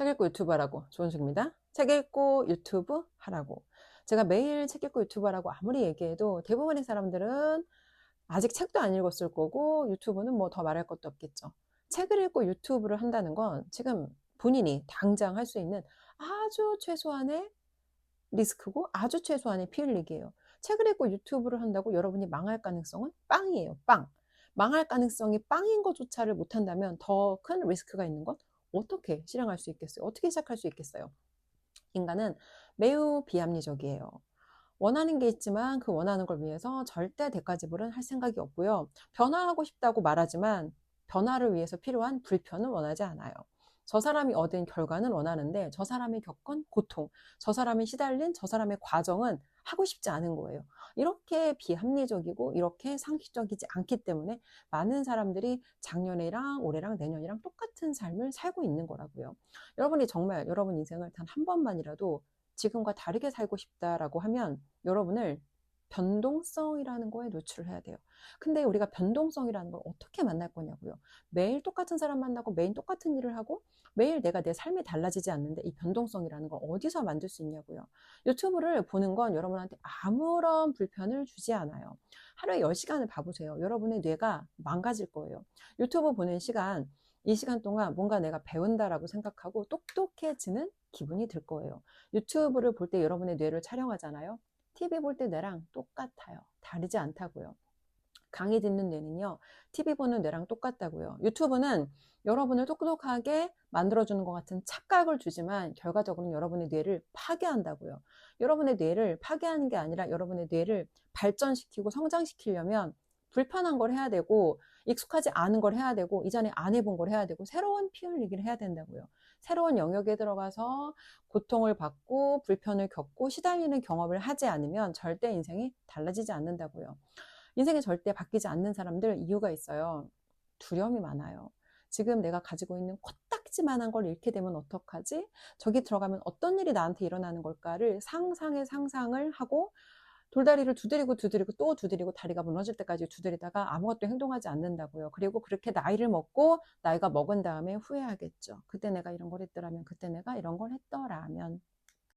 책 읽고 유튜브 하라고 조은숙입니다. 책 읽고 유튜브 하라고. 제가 매일 책 읽고 유튜브 하라고 아무리 얘기해도 대부분의 사람들은 아직 책도 안 읽었을 거고 유튜브는 뭐 더 말할 것도 없겠죠. 책을 읽고 유튜브를 한다는 건 지금 본인이 당장 할 수 있는 아주 최소한의 리스크고 아주 최소한의 피 흘리기예요. 책을 읽고 유튜브를 한다고 여러분이 망할 가능성은 빵이에요. 빵. 망할 가능성이 빵인 것조차를 못한다면 더 큰 리스크가 있는 건 어떻게 실행할 수 있겠어요? 어떻게 시작할 수 있겠어요? 인간은 매우 비합리적이에요. 원하는 게 있지만 그 원하는 걸 위해서 절대 대가 지불은 할 생각이 없고요. 변화하고 싶다고 말하지만 변화를 위해서 필요한 불편은 원하지 않아요. 저 사람이 얻은 결과는 원하는데 저 사람이 겪은 고통, 저 사람이 시달린 저 사람의 과정은 하고 싶지 않은 거예요. 이렇게 비합리적이고 이렇게 상식적이지 않기 때문에 많은 사람들이 작년이랑 올해랑 내년이랑 똑같은 삶을 살고 있는 거라고요. 여러분이 정말 여러분 인생을 단 한 번만이라도 지금과 다르게 살고 싶다라고 하면 여러분을 변동성이라는 거에 노출을 해야 돼요. 근데 우리가 변동성이라는 걸 어떻게 만날 거냐고요. 매일 똑같은 사람 만나고 매일 똑같은 일을 하고 매일 내가 내 삶이 달라지지 않는데 이 변동성이라는 걸 어디서 만들 수 있냐고요. 유튜브를 보는 건 여러분한테 아무런 불편을 주지 않아요. 하루에 10시간을 봐보세요. 여러분의 뇌가 망가질 거예요. 유튜브 보는 시간, 이 시간 동안 뭔가 내가 배운다라고 생각하고 똑똑해지는 기분이 들 거예요. 유튜브를 볼 때 여러분의 뇌를 촬영하잖아요. TV 볼 때 뇌랑 똑같아요. 다르지 않다고요. 강의 듣는 뇌는요, TV 보는 뇌랑 똑같다고요. 유튜브는 여러분을 똑똑하게 만들어주는 것 같은 착각을 주지만 결과적으로는 여러분의 뇌를 파괴한다고요. 여러분의 뇌를 파괴하는 게 아니라 여러분의 뇌를 발전시키고 성장시키려면 불편한 걸 해야 되고 익숙하지 않은 걸 해야 되고 이전에 안 해본 걸 해야 되고 새로운 피 흘리기를 해야 된다고요. 새로운 영역에 들어가서 고통을 받고 불편을 겪고 시달리는 경험을 하지 않으면 절대 인생이 달라지지 않는다고요. 인생이 절대 바뀌지 않는 사람들 이유가 있어요. 두려움이 많아요. 지금 내가 가지고 있는 코딱지만한 걸 잃게 되면 어떡하지? 저기 들어가면 어떤 일이 나한테 일어나는 걸까를 상상의 상상을 하고 돌다리를 두드리고 두드리고 또 두드리고 다리가 무너질 때까지 두드리다가 아무것도 행동하지 않는다고요. 그리고 그렇게 나이를 먹고 나이가 먹은 다음에 후회하겠죠. 그때 내가 이런 걸 했더라면, 그때 내가 이런 걸 했더라면.